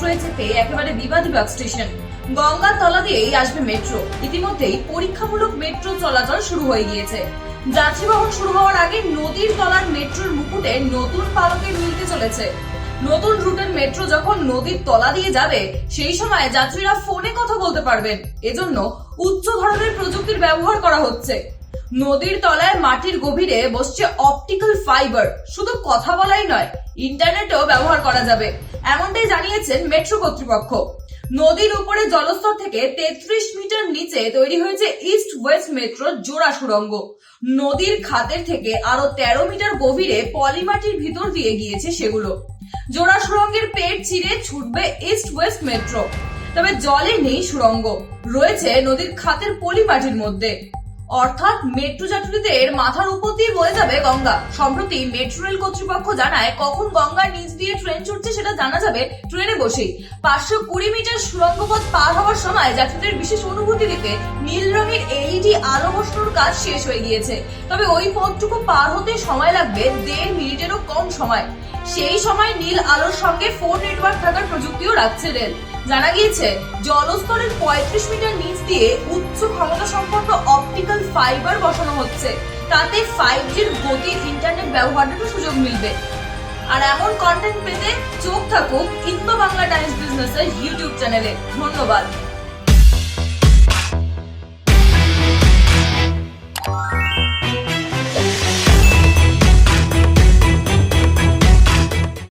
থেকে একেবারে বিবাদীবাগ স্টেশন। গঙ্গার তলা দিয়েই আসবে মেট্রো। ইতিমধ্যেই পরীক্ষামূলক মেট্রো চলাচল শুরু হয়ে গিয়েছে। যাত্রীবহন শুরু হওয়ার আগে নদীর তলার মেট্রোর মুকুটে নতুন পালকে মিলতে চলেছে। নতুন রুটের মেট্রো যখন নদীর তলা দিয়ে যাবে, সেই সময় যাত্রীরা ফোনে কথা বলতে পারবেন। এজন্য উচ্চ ধরনের প্রযুক্তির ব্যবহার করা হচ্ছে। নদীর তলায় মাটির গভীরে বসছে অপটিক্যাল ফাইবার শুধু কথা বলাই নয় ইন্টারনেটও ব্যবহার করা যাবে, এমনটাই জানিয়েছেন মেট্রো কর্তৃপক্ষ। নদীর উপরে জলস্তর থেকে তেত্রিশ মিটার নিচে তৈরি হয়েছে ইস্ট ওয়েস্ট মেট্রো জোড়া সুড়ঙ্গ। নদীর খাতের থেকে আরও তেরো মিটার গভীরে পলিমাটির ভিতর দিয়ে গিয়েছে সেগুলো। জোড়া সুড়ঙ্গের পেট চিরে ছুটবে ইস্ট ওয়েস্ট মেট্রো তবে জলে নেই সুড়ঙ্গ, রয়েছে নদীর খাতের পলিমাটির মধ্যে। অর্থাৎ মেট্রো যাত্রীদের মাথার উপর দিয়ে বয়ে যাবে গঙ্গা। সম্প্রতি মেট্রো রেল কর্তৃপক্ষ জানায়, কখন গঙ্গার নিচ দিয়ে ট্রেন ছুটছে সেটা জানা যাবে ট্রেনে বসেই। পাঁচশো কুড়ি মিটার সুড়ঙ্গ পথ পার হওয়ার সময় যাত্রীদের বিশেষ অনুভূতি দিতে নীল রঙের এলইডি আলো বসানোর কাজ শেষ হয়ে গিয়েছে। তবে ওই পথটুকু পার হতে সময় লাগবে দেড় মিনিটেরও কম সময়। সেই সময় নীল আলোর সঙ্গে ফোন নেটওয়ার্ক থাকার প্রযুক্তিও রাখছে রেল। জানা গিয়েছে, জলস্তরের পঁয়ত্রিশ মিটার নিচ দিয়ে উচ্চ ক্ষমতা সম্পন্ন অপটিক্যাল ফাইবার বসানো হচ্ছে। তাতে ফাইভ জির গতির ইন্টারনেট ব্যবহারেরও সুযোগ মিলবে। আর এমন কন্টেন্ট পেতে চোখ থাকুক ইন্দো বাংলা টাইমস বিজনেসের ইউটিউব চ্যানেলে ধন্যবাদ।